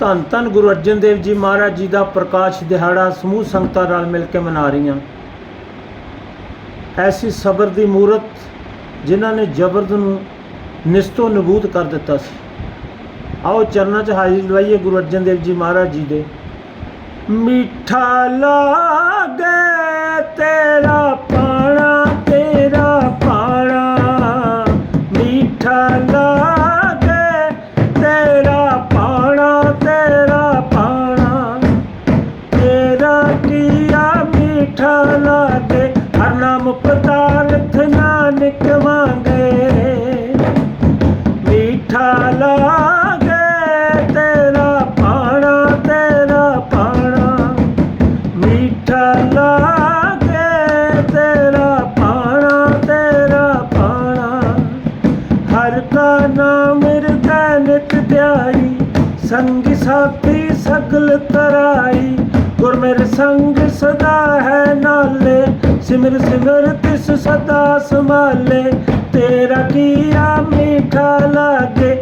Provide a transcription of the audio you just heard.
ਧੰਨ ਧੰਨ ਗੁਰੂ ਅਰਜਨ ਦੇਵ ਜੀ ਮਹਾਰਾਜ ਜੀ ਦਾ ਪ੍ਰਕਾਸ਼ ਦਿਹਾੜਾ ਸਮੂਹ ਸੰਗਤਾਂ ਨਾਲ ਮਿਲ ਕੇ ਮਨਾ ਰਹੀਆਂ। ਐਸੀ ਸਬਰ ਦੀ ਮੂਰਤ ਜਿਨ੍ਹਾਂ ਨੇ ਜਬਰਦ ਨੂੰ ਨਿਸਤੋ ਨਬੂਦ ਕਰ ਦਿੱਤਾ ਸੀ। ਆਓ ਚਰਨਾਂ 'ਚ ਹਾਜ਼ਰੀ ਲਵਾਈਏ ਗੁਰੂ ਅਰਜਨ ਦੇਵ ਜੀ ਮਹਾਰਾਜ ਜੀ ਦੇ। ਮਿੱਠਾ ਲਾਗੇ ਤੇਰਾ ਪਾਣਾ ਤੇਰਾ ਪਾਣਾ। ਮਿੱਠਾ ਲਾਗੇ ਕੀਆ ਮੀਠਾ ਲਾਗੇ, ਹਰ ਨਾਮ ਪਤਾਰਥ ਨਾਨਕ ਮੰਗੇ ਮਿੱਠਾ ਲਾਗੇ, ਤੇਰਾ ਪਾਣਾ ਤੇਰਾ ਪਾਣਾ। ਮਿੱਠਾ ਲਾਗੇ, ਤੇਰਾ ਪਾਣਾ ਤੇਰਾ ਪਾਣਾ। ਹਰ ਕਾ ਨਾਮ ਹਿਰਦੈ ਨਿਤ ਧਿਆਈ, ਸੰਗ ਸਾਥੀ ਸਗਲ ਤਰਾਈ। ਮੇਰੇ ਸੰਗ ਸਦਾ ਹੈ ਨਾਲੇ, ਸਿਮਰ ਸਿਮਰ ਤਿਸ ਸਦਾ ਸੰਭਾਲੇ, ਤੇਰਾ ਕੀਆ ਮੀਠਾ ਮੀਠਾ ਲਾਗੇ